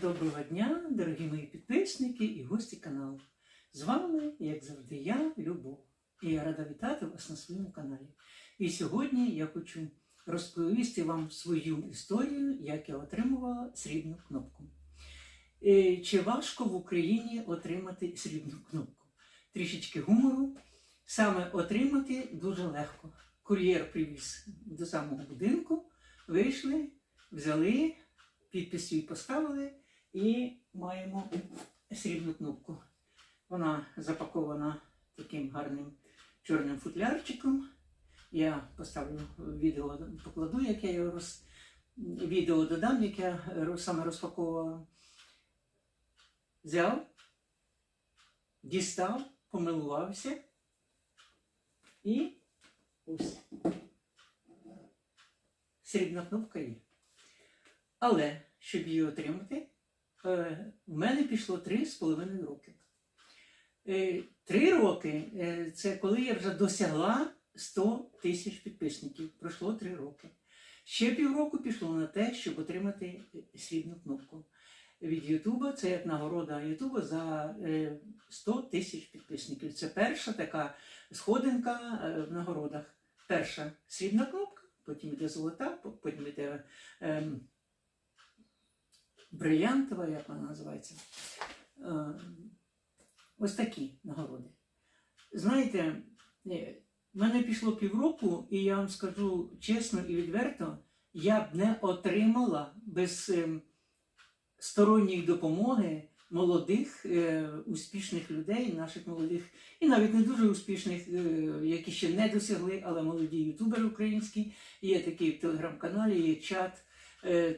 Доброго дня, дорогі мої підписники і гості каналу. З вами, як завжди, я, Любов. І я рада вітати вас на своєму каналі. І сьогодні я хочу розповісти вам свою історію, як я отримувала срібну кнопку. Е, Чи важко в Україні отримати срібну кнопку? Трішечки гумору. Саме отримати дуже легко. Кур'єр привіз до самого будинку, вийшли, взяли, підпис свій поставили і маємо срібну кнопку. Вона запакована таким гарним чорним футлярчиком. Я поставлю відео, покладу, як я його роз... відео додам, як я саме розпаковувала. Взяв, дістав, помилувався і ось. Срібна кнопка є. Але щоб її отримати, в мене пішло 3,5 роки. Е, Три роки е, це коли я вже досягла 100 тисяч підписників. Пройшло три роки. Ще півроку пішло на те, щоб отримати е, срібну кнопку від Ютуба. Це як нагорода Ютуба за е, 100 тисяч підписників. Це перша така сходинка е, в нагородах. Перша срібна кнопка, потім йде золота, потім йде. ем, брилянтова, як вона називається. Е, Ось такі нагороди. Знаєте, е, в мене пішло півроку, і я вам скажу чесно і відверто, я б не отримала без ем, сторонньої допомоги молодих, е, успішних людей, наших молодих, і навіть не дуже успішних, е, які ще не досягли, але молоді ютубери українські. Є такий в телеграм-каналі, є чат е,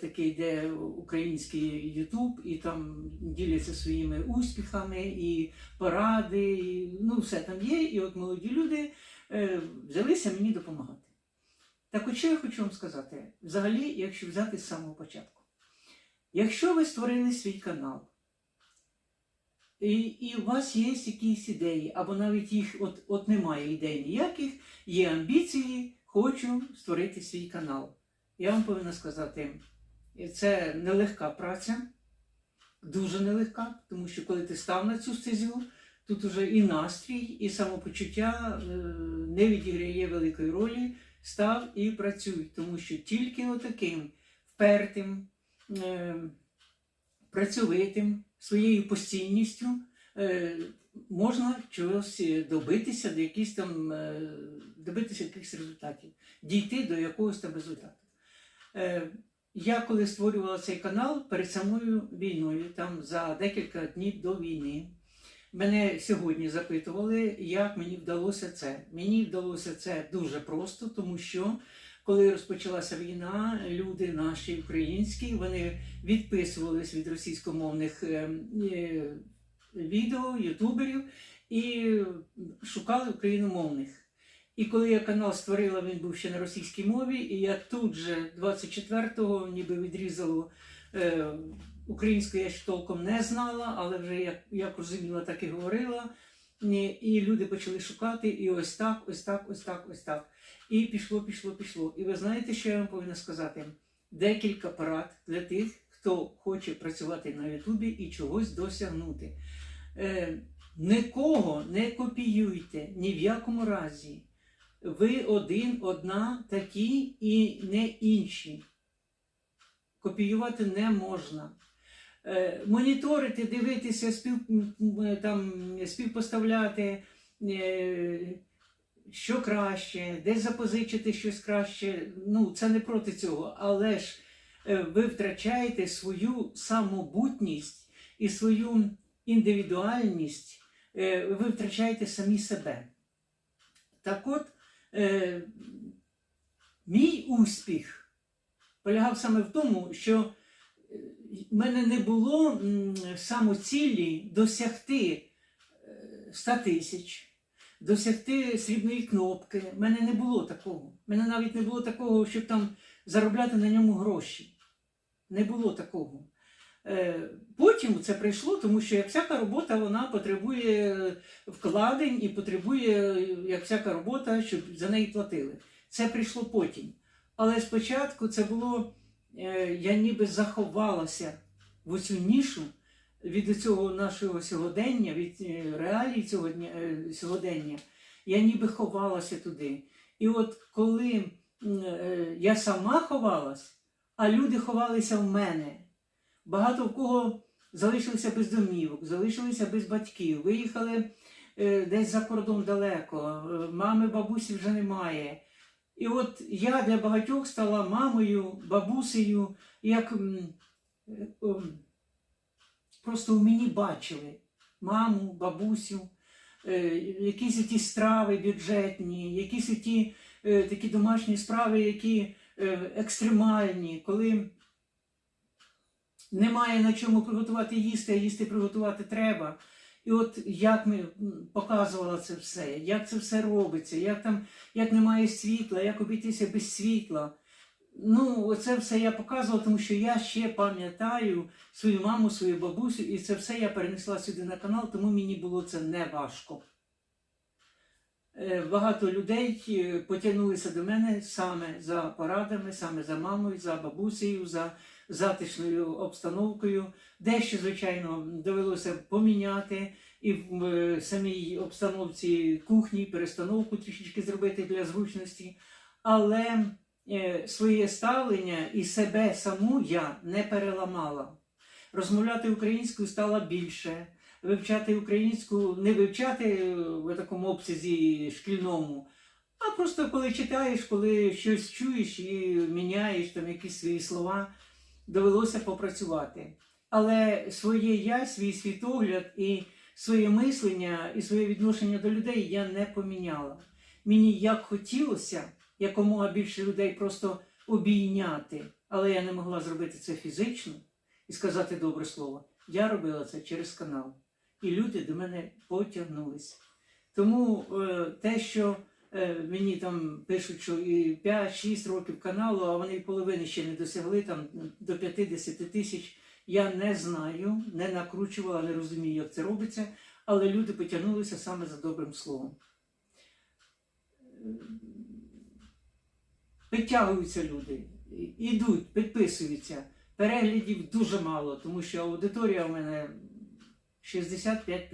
такий, де український Ютуб, і там діляться своїми успіхами, і поради, і, ну все там є. І от молоді люди е, взялися мені допомагати. Так от що я хочу вам сказати? Взагалі, якщо взяти з самого початку. Якщо ви створили свій канал, і, і у вас є якісь ідеї, або навіть їх от, от немає ідей ніяких, є амбіції, хочу створити свій канал. Я вам повинна сказати, це нелегка праця, дуже нелегка, тому що коли ти став на цю стезю, тут уже і настрій, і самопочуття е, не відіграє великої ролі. Став і працюй, тому що тільки отаким впертим, е, працьовитим, своєю постійністю е, можна чогось добитися, до якісь там, добитися якихось результатів, дійти до якогось там результату. Е, Я коли створювала цей канал перед самою війною, там за декілька днів до війни, мене сьогодні запитували, як мені вдалося це. Мені вдалося це дуже просто, тому що коли розпочалася війна, люди наші українські вони відписувались від російськомовних е, е, відео, ютуберів і шукали україномовних. І коли я канал створила, він був ще на російській мові, і я тут же 24-го ніби відрізало е, українську я ще толком не знала, але вже як, як розуміла, так і говорила. І, люди почали шукати, і ось так, ось так, ось так, ось так. І пішло, пішло, пішло. І ви знаєте, що я вам повинна сказати? Декілька порад для тих, хто хоче працювати на Ютубі і чогось досягнути. Е, нікого не копіюйте ні в якому разі. Ви один, одна, такі і не інші. Копіювати не можна. Е, моніторити, дивитися, спів, там, співпоставляти, е, що краще, десь запозичити щось краще. Ну, це не проти цього. Але ж е, ви втрачаєте свою самобутність і свою індивідуальність, е, ви втрачаєте самі себе. Так от, е, мій успіх полягав саме в тому, що е, в мене не було самоцілі досягти е, 100 тисяч, досягти срібної кнопки. У мене не було такого. У мене навіть не було такого, щоб там заробляти на ньому гроші. Не було такого. Е, Потім це прийшло, тому що як всяка робота вона потребує вкладень і потребує, як всяка робота, щоб за неї платили. Це прийшло потім. Але спочатку це було, е, я ніби заховалася в оцю нішу від цього нашого сьогодення, від е, реалій цього дня, сьогодення, я ніби ховалася туди. І от коли я сама ховалась, а люди ховалися в мене, багато в кого залишилися без домівок, залишилися без батьків, виїхали е, десь за кордон далеко, е, мами, бабусі вже немає. І от я для багатьох стала мамою, бабусею, як е, просто в мені бачили маму, бабусю, якісь ті страви бюджетні, якісь ті такі домашні справи, які екстремальні, коли немає на чому приготувати їсти, а їсти приготувати треба. І от як ми показувала це все, як це все робиться, як там як немає світла, як обійтися без світла. Ну, це все я показувала, тому що я ще пам'ятаю свою маму, свою бабусю, і це все я перенесла сюди на канал, тому мені було це не важко. Е, Багато людей е, потягнулися до мене саме за порадами, саме за мамою, за бабусею, за затишною обстановкою. Дещо, звичайно, довелося поміняти і в е, самій обстановці кухні, перестановку трішечки зробити для зручності. Але е, своє ставлення і себе саму я не переламала. Розмовляти українською стала більше, вивчати українську, не вивчати е, в такому обсязі шкільному, а просто коли читаєш, коли щось чуєш і міняєш там якісь свої слова, довелося попрацювати. Але своє я, свій світогляд і своє мислення і своє відношення до людей я не поміняла. Мені як хотілося якомога більше людей просто обійняти, але я не могла зробити це фізично і сказати добре слово. Я робила це через канал. І люди до мене потягнулись. Тому е, те, що мені там пишуть, що і 5-6 років каналу, а вони половини ще не досягли там до 50 тисяч, я не знаю, не накручувала, не розумію, як це робиться, але люди потягнулися саме за добрим словом. Підтягуються люди, ідуть, підписуються. Переглядів дуже мало, тому що аудиторія у мене 65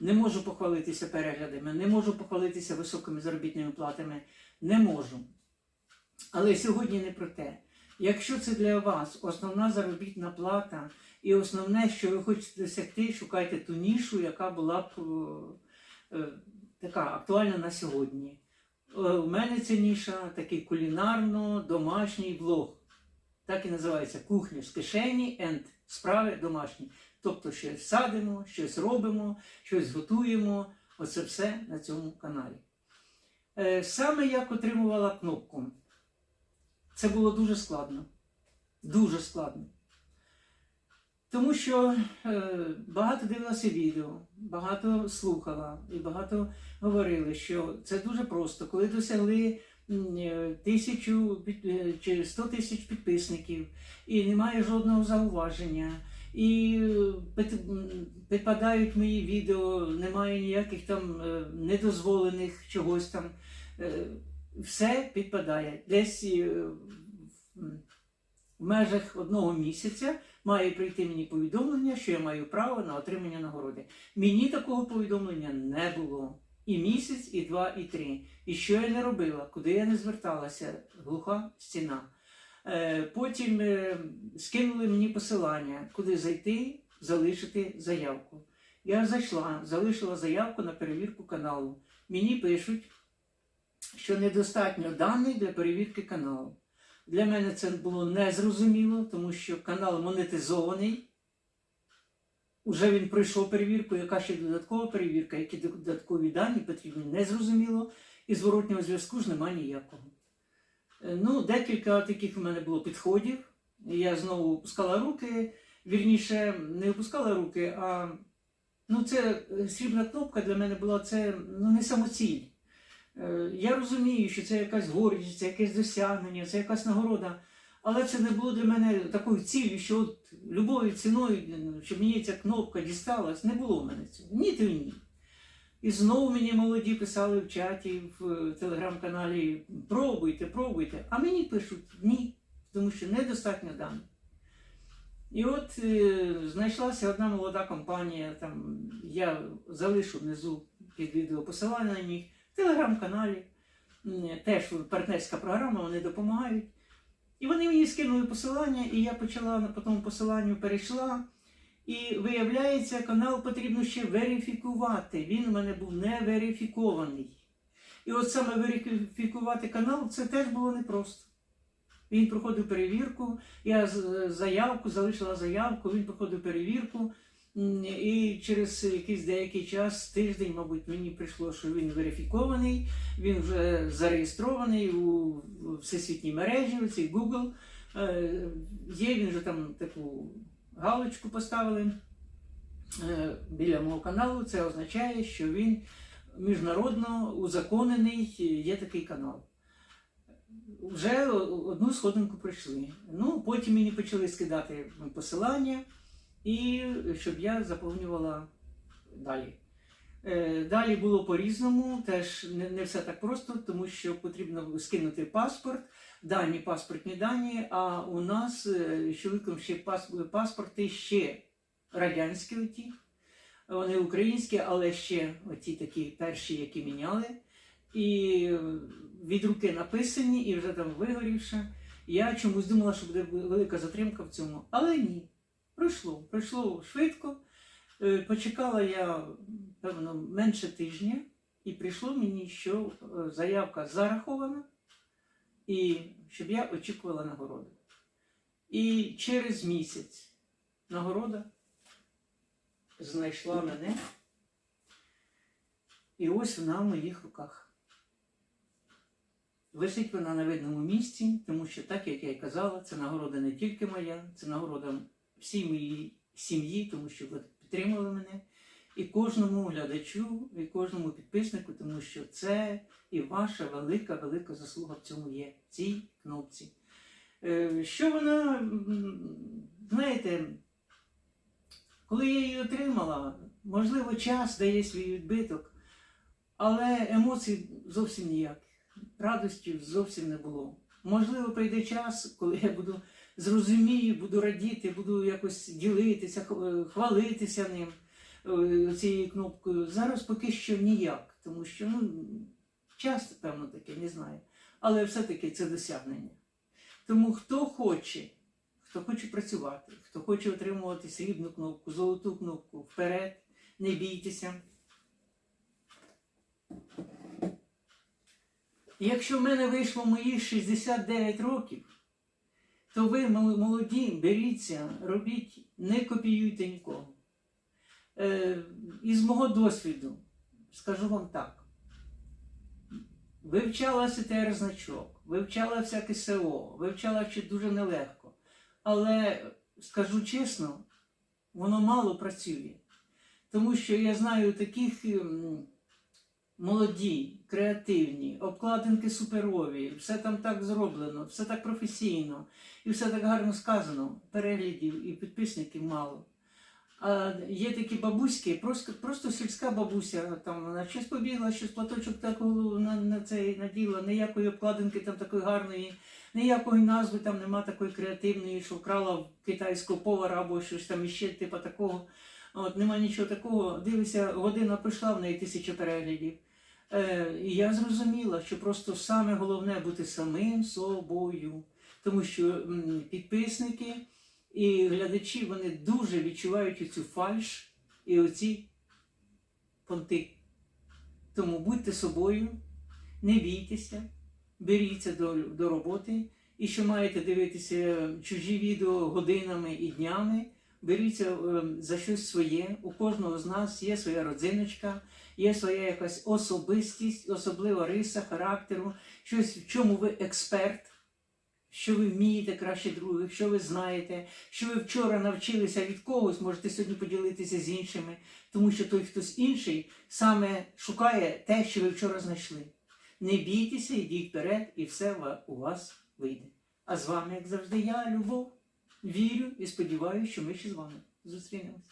Не можу похвалитися переглядами, не можу похвалитися високими заробітними платами. Не можу. Але сьогодні не про те. Якщо це для вас основна заробітна плата і основне, що ви хочете досягти, шукайте ту нішу, яка була б е, е, така актуальна на сьогодні. Е, У мене ця ніша такий кулінарно-домашній влог. Так і називається кухня з кишені and справи домашні. Тобто щось садимо, щось робимо, щось готуємо. Оце все на цьому каналі. Е, Саме як отримувала кнопку. Це було дуже складно. Дуже складно. Тому що е, багато дивилася відео, багато слухала і багато говорили, що це дуже просто. Коли досягли е, тисячу чи 100 тисяч підписників, і немає жодного зауваження, і е, підпадають мої відео, немає ніяких там е, недозволених чогось там. Е, Все підпадає. Десь в межах одного місяця має прийти мені повідомлення, що я маю право на отримання нагороди. Мені такого повідомлення не було. І місяць, і два, і три. І що я не робила, куди я не зверталася, глуха стіна. Е, Потім е, скинули мені посилання, куди зайти, залишити заявку. Я зайшла, залишила заявку на перевірку каналу. Мені пишуть, що недостатньо даних для перевірки каналу. Для мене це було незрозуміло, тому що канал монетизований. Уже він пройшов перевірку, яка ще додаткова перевірка, які додаткові дані потрібні, незрозуміло, і зворотнього зв'язку ж немає ніякого. Е, Ну, декілька таких в мене було підходів. Я знову опускала руки, вірніше, не опускала руки, а ну, це е, срібна кнопка для мене була це ну, не самоціль. Е, Я розумію, що це якась гордість, це якесь досягнення, це якась нагорода. Але це не було для мене такою ціллю, що от любою ціною, щоб мені ця кнопка дісталась, не було в мене цього. Ні, то ні. І знову мені молоді писали в чаті, в е, телеграм-каналі пробуйте, пробуйте. А мені пишуть ні, тому що недостатньо даних. І от е, знайшлася одна молода компанія, там я залишу внизу під відео посилання на них в телеграм-каналі. Теж партнерська програма, вони допомагають. І вони мені скинули посилання, і я почала по тому посиланню перейшла. І виявляється, канал потрібно ще верифікувати. Він у мене був не верифікований. І от саме верифікувати канал це теж було непросто. Він проходив перевірку, я заявку, залишила заявку, він проходив перевірку. І через якийсь деякий час, тиждень, мабуть, мені прийшло, що він верифікований, він вже зареєстрований у всесвітній мережі, у цій Google. Е, Є, він вже там таку галочку поставили е, біля мого каналу. Це означає, що він міжнародно узаконений, є такий канал. Вже одну сходинку пройшли. Ну, потім мені почали скидати посилання, і щоб я заповнювала далі. Е, Далі було по-різному, теж не, не все так просто, тому що потрібно скинути паспорт, дані, паспортні дані. А у нас е, з чоловіком ще паспорти ще радянські оті, вони українські, але ще оті такі перші, які міняли. І е, від руки написані, і вже там вигорівши. Я чомусь думала, що буде велика затримка в цьому. Але ні. Пройшло. Пройшло швидко. Е, Почекала я, певно, менше тижня, і прийшло мені, що е, заявка зарахована, і щоб я очікувала нагороду. І через місяць нагорода знайшла мене. І ось вона в моїх руках. Висить вона на видному місці, тому що, так як я й казала, це нагорода не тільки моя, це нагорода всій моїй сім'ї, тому що ви підтримали мене, і кожному глядачу, і кожному підписнику, тому що це і ваша велика, велика заслуга в цьому є, в цій кнопці. Е, Що вона, знаєте, коли я її отримала, можливо, час дає свій відбиток, але емоцій зовсім ніяких радості зовсім не було. Можливо, прийде час, коли я буду зрозумію, буду радіти, буду якось ділитися, хвалитися ним цією кнопкою. Зараз поки що ніяк, тому що ну, час, певно, таке, не знаю. Але все-таки це досягнення. Тому хто хоче, хто хоче працювати, хто хоче отримувати срібну кнопку, золоту кнопку, вперед, не бійтеся. Якщо в мене вийшло мої 69 років, то ви, молоді, беріться, робіть, не копіюйте нікого. Е, із мого досвіду скажу вам так. Вивчала СТР значок, вивчала всяке СО, вивчала ще дуже нелегко. Але скажу чесно, воно мало працює. Тому що я знаю таких ем, молоді, креативні, обкладинки суперові, все там так зроблено, все так професійно і все так гарно сказано. Переглядів і підписників мало. Є такі бабуськи, просто, просто сільська бабуся, там вона щось побігла, щось платочок такого на, на цей наділа, ніякої обкладинки там такої гарної, ніякої назви там нема такої креативної, що вкрала в китайського повара або щось там іще, типу такого. От, нема нічого такого. Дивися, година пройшла в неї тисяча переглядів. Е, і я зрозуміла, що просто саме головне бути самим собою. Тому що м, підписники і глядачі вони дуже відчувають цю фальш і оці понти. Тому будьте собою, не бійтеся, беріться до, до роботи. І що маєте дивитися чужі відео годинами і днями, беріться е, за щось своє. У кожного з нас є своя родзиночка, є своя якась особистість, особлива риса характеру, щось, в чому ви експерт, що ви вмієте краще других, що ви знаєте, що ви вчора навчилися від когось, можете сьогодні поділитися з іншими, тому що той хтось інший саме шукає те, що ви вчора знайшли. Не бійтеся, йдіть вперед, і все у вас вийде. А з вами, як завжди, я, Любов, вірю і сподіваюся, що ми ще з вами зустрінемося.